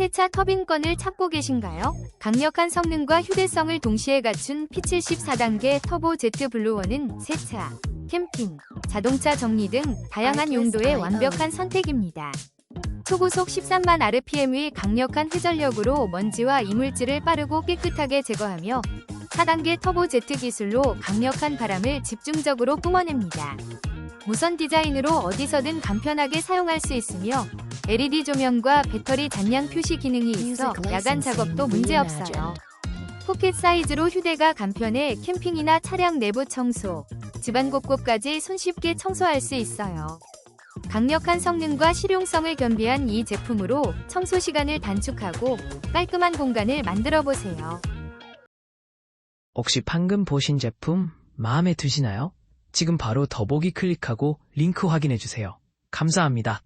세차 터빈건을 찾고 계신가요? 강력한 성능과 휴대성을 동시에 갖춘 P70 4단계 터보 Z 블루원은 세차, 캠핑, 자동차 정리 등 다양한 용도의 완벽한 선택입니다. 초고속 13만 RPM의 강력한 회전력으로 먼지와 이물질을 빠르고 깨끗하게 제거하며 4단계 터보 Z 기술로 강력한 바람을 집중적으로 뿜어냅니다. 무선 디자인으로 어디서든 간편하게 사용할 수 있으며 LED 조명과 배터리 잔량 표시 기능이 있어 야간 작업도 문제없어요. 포켓 사이즈로 휴대가 간편해 캠핑이나 차량 내부 청소, 집안 곳곳까지 손쉽게 청소할 수 있어요. 강력한 성능과 실용성을 겸비한 이 제품으로 청소 시간을 단축하고 깔끔한 공간을 만들어 보세요. 혹시 방금 보신 제품 마음에 드시나요? 지금 바로 더보기 클릭하고 링크 확인해 주세요. 감사합니다.